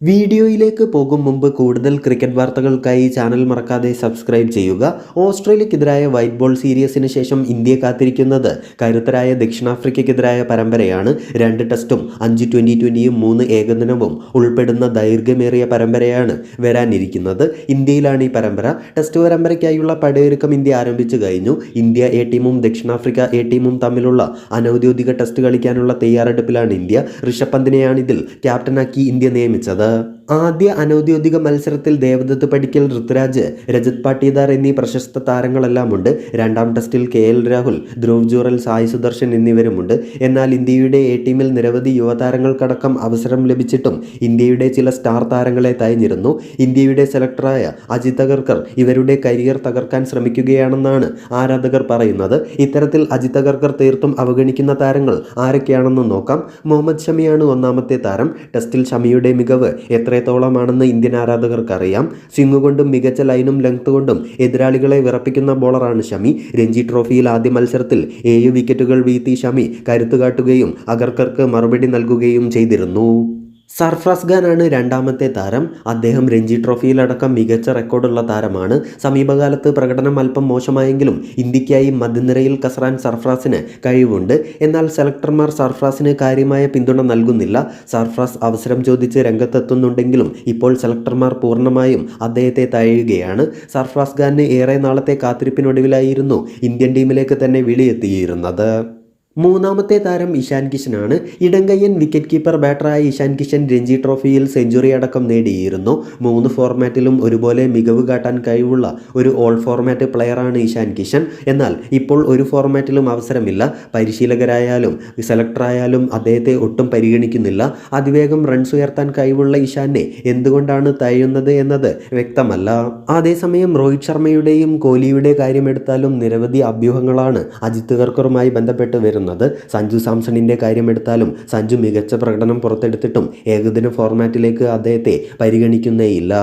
വീഡിയോയിലേക്ക് പോകും മുമ്പ് കൂടുതൽ ക്രിക്കറ്റ് വാർത്തകൾക്കായി ചാനൽ മറക്കാതെ സബ്സ്ക്രൈബ് ചെയ്യുക. ഓസ്ട്രേലിയക്കെതിരായ വൈറ്റ് ബോൾ സീരീസിന് ശേഷം ഇന്ത്യ കാത്തിരിക്കുന്നത് കരുത്തരായ ദക്ഷിണാഫ്രിക്കയ്ക്കെതിരായ പരമ്പരയാണ്. രണ്ട് ടെസ്റ്റും അഞ്ച് ട്വന്റി ട്വന്റിയും മൂന്ന് ഏകദിനവും ഉൾപ്പെടുന്ന ദൈർഘ്യമേറിയ പരമ്പരയാണ് വരാനിരിക്കുന്നത്. ഇന്ത്യയിലാണ് ഈ പരമ്പര. ടെസ്റ്റ് പരമ്പരയ്ക്കായുള്ള പടയൊരുക്കം ഇന്ത്യ ആരംഭിച്ചു കഴിഞ്ഞു. ഇന്ത്യ എ ടീമും ദക്ഷിണാഫ്രിക്ക എ ടീമും തമ്മിലുള്ള അനൗദ്യോഗിക ടെസ്റ്റ് കളിക്കാനുള്ള തയ്യാറെടുപ്പിലാണ് ഇന്ത്യ. ഋഷഭ് പന്തിനെയാണ് ഇതിൽ ക്യാപ്റ്റനാക്കി ഇന്ത്യ നിയമിച്ചത്. the ആദ്യ അനൗദ്യോഗിക മത്സരത്തിൽ ദേവദത്ത് പടിക്കൽ ഋതുരാജ് രജത് പാട്ടീദാർ എന്നീ പ്രശസ്ത താരങ്ങളെല്ലാമുണ്ട്. രണ്ടാം ടെസ്റ്റിൽ കെ എൽ രാഹുൽ ധ്രുവ് ജൂറൽ സായി സുദർശൻ എന്നിവരുമുണ്ട്. എന്നാൽ ഇന്ത്യയുടെ എ ടീമിൽ നിരവധി യുവതാരങ്ങൾക്കടക്കം അവസരം ലഭിച്ചിട്ടും ഇന്ത്യയുടെ ചില സ്റ്റാർ താരങ്ങളെ തഴഞ്ഞിരുന്നു. ഇന്ത്യയുടെ സെലക്ടറായ അജിത് അഗർക്കർ ഇവരുടെ കരിയർ തകർക്കാൻ ശ്രമിക്കുകയാണെന്നാണ് ആരാധകർ പറയുന്നത്. ഇത്തരത്തിൽ അജിത് അഗർക്കർ തീർത്തും അവഗണിക്കുന്ന താരങ്ങൾ ആരൊക്കെയാണെന്ന് നോക്കാം. മുഹമ്മദ് ഷമിയാണ് ഒന്നാമത്തെ താരം. ടെസ്റ്റിൽ ഷമിയുടെ മികവ് എത്രത്തോളമാണെന്ന് ഇന്ത്യൻ ആരാധകർക്കറിയാം. സ്വിംഗ് കൊണ്ടും മികച്ച ലൈനും ലെങ്ത് കൊണ്ടും എതിരാളികളെ വിറപ്പിക്കുന്ന ബോളറാണ് ഷമി. രഞ്ജി ട്രോഫിയിൽ ആദ്യ മത്സരത്തിൽ ഏഴ് വിക്കറ്റുകൾ വീഴ്ത്തി ഷമി കരുത്തുകാട്ടുകയും അഗർക്കർക്ക് മറുപടി നൽകുകയും ചെയ്തിരുന്നു. സർഫ്രാസ് ഖാനാണ് രണ്ടാമത്തെ താരം. അദ്ദേഹം രഞ്ജി ട്രോഫിയിലടക്കം മികച്ച റെക്കോർഡുള്ള താരമാണ്. സമീപകാലത്ത് പ്രകടനം അല്പം മോശമായെങ്കിലും ഇന്ത്യക്കായി മധ്യനിരയിൽ കസറാൻ സർഫ്രാസിന് കഴിവുണ്ട്. എന്നാൽ സെലക്ടർമാർ സർഫ്രാസിന് കാര്യമായ പിന്തുണ നൽകുന്നില്ല. സർഫ്രാസ് അവസരം ചോദിച്ച് രംഗത്തെത്തുന്നുണ്ടെങ്കിലും ഇപ്പോൾ സെലക്ടർമാർ പൂർണമായും അദ്ദേഹത്തെ തഴയുകയാണ്. സർഫ്രാസ് ഖാന് ഏറെ നാളത്തെ കാത്തിരിപ്പിനൊടുവിലായിരുന്നു ഇന്ത്യൻ ടീമിലേക്ക് തന്നെ വിളിയെത്തിയിരുന്നത്. മൂന്നാമത്തെ താരം ഇഷാൻ കിഷനാണ്. ഇടങ്കയ്യൻ വിക്കറ്റ് കീപ്പർ ബാറ്ററായ ഇഷാൻ കിഷൻ രഞ്ജി ട്രോഫിയിൽ സെഞ്ചുറി അടക്കം നേടിയിരുന്നു. മൂന്ന് ഫോർമാറ്റിലും ഒരുപോലെ മികവ് കാട്ടാൻ കഴിവുള്ള ഒരു ഓൾ ഫോർമാറ്റ് പ്ലെയറാണ് ഇഷാൻ കിഷൻ. എന്നാൽ ഇപ്പോൾ ഒരു ഫോർമാറ്റിലും അവസരമില്ല. പരിശീലകരായാലും സെലക്ടറായാലും അദ്ദേഹത്തെ ഒട്ടും പരിഗണിക്കുന്നില്ല. അതിവേഗം റൺസ് ഉയർത്താൻ കഴിവുള്ള ഇഷാനെ എന്തുകൊണ്ടാണ് തഴയുന്നത് എന്നത് വ്യക്തമല്ല. അതേസമയം രോഹിത് ശർമ്മയുടെയും കോഹ്ലിയുടെ കാര്യമെടുത്താലും നിരവധി അഭ്യൂഹങ്ങളാണ് അജിത് കർക്കറുമായി ബന്ധപ്പെട്ട് വരുന്നത്. വരുന്നത് സഞ്ജു സാംസണിന്റെ കാര്യമെടുത്താലും സഞ്ജു മികച്ച പ്രകടനം പുറത്തെടുത്തിട്ടും ഏകദിന ഫോർമാറ്റിലേക്ക് അദ്ദേഹത്തെ പരിഗണിക്കുന്നേയില്ല.